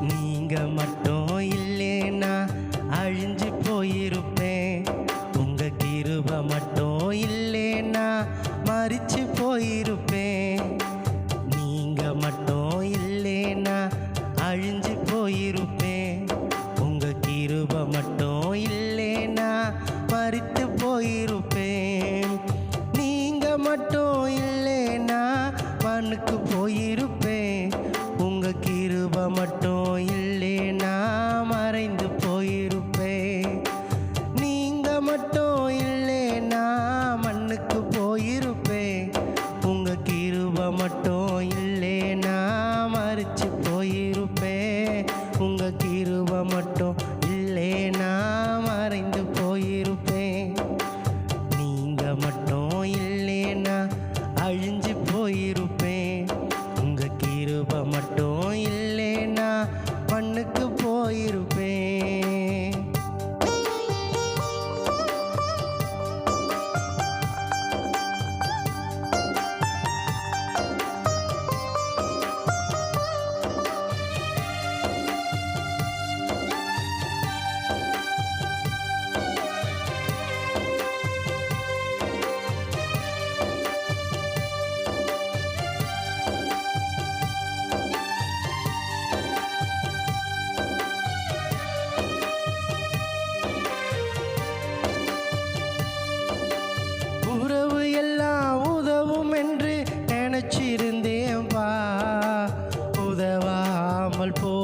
நீங்க மட்டும் இல்லைன்னா அழிஞ்சு போயிருப்பேன். உங்க கிருப மட்டும் இல்லைன்னா மறிச்சு போயிருப்பேன். நீங்க மட்டும் இல்லைன்னா அழிஞ்சு போயிருப்பேன். உங்க கிருப மட்டும் இல்லைன்னா மறித்து போயிருப்பேன். நீங்க மட்டும் இல்லைன்னா மண்ணுக்கு போயிரு போயிருப்பேன் உங்க கிருப உதவாமல் போவேன்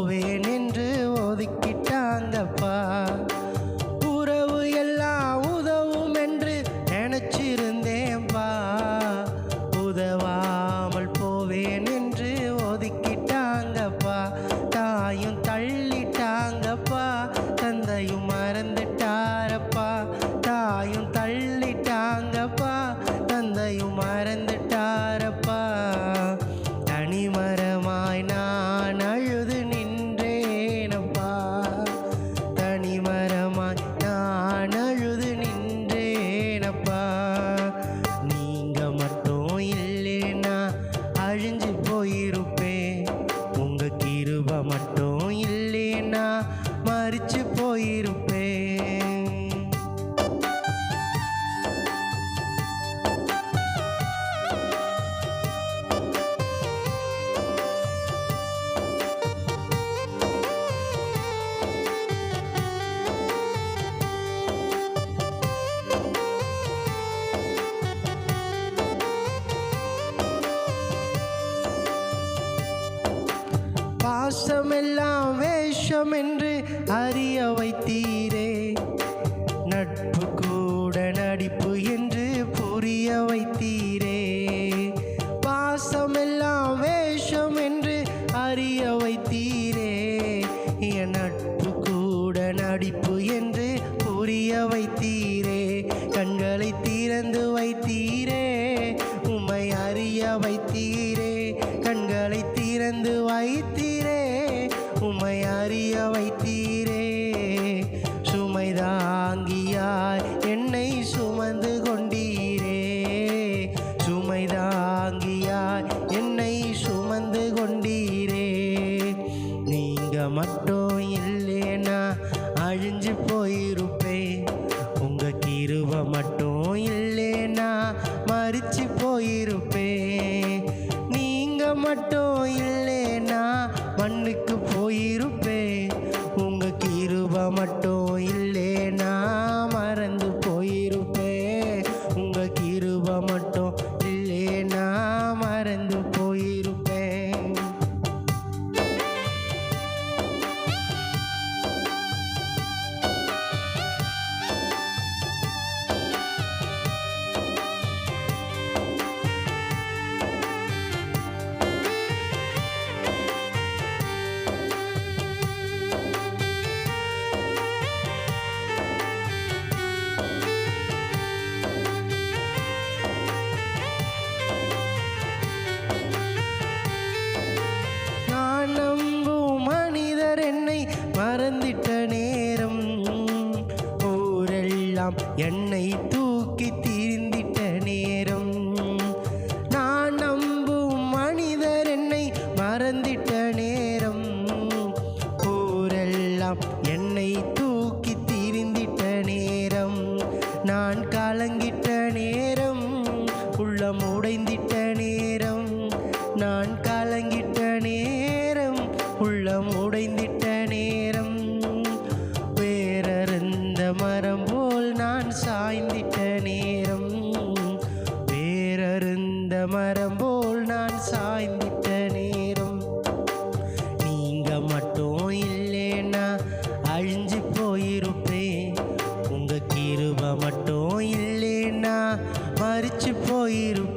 பாசமெல்லாம் வேஷம் என்று அறிய வைத்தீர். வைத்தீரே உமை அறிய வைத்தீரே. சுமை தாங்கியாய் என்னை சுமந்து கொண்டீரே. சுமை தாங்கியாய் என்னை சுமந்து கொண்டீரே. நீங்க மட்டும் இல்லைனா அழிஞ்சு போயிருப்பேன் உங்க கிருப மட்டும் இல்லைனா மறிச்சு போயிருப்பேன் மறந்திட்ட நேரம் ஊரெல்லாம் என்னை தூக்கி தீர்ந்திட்ட நேரம். நான் நம்பும் மனிதர் என்னை மறந்திட்ட நேரம் ஊரெல்லாம் என் மரம் போல் நான் சாய்ந்திட்ட நேரம். நீங்க மட்டும் இல்லைன்னா அழிஞ்சு போயிருப்பேன். உங்க கிருப மட்டும் இல்லைன்னா மறிச்சு போயிருப்பேன்.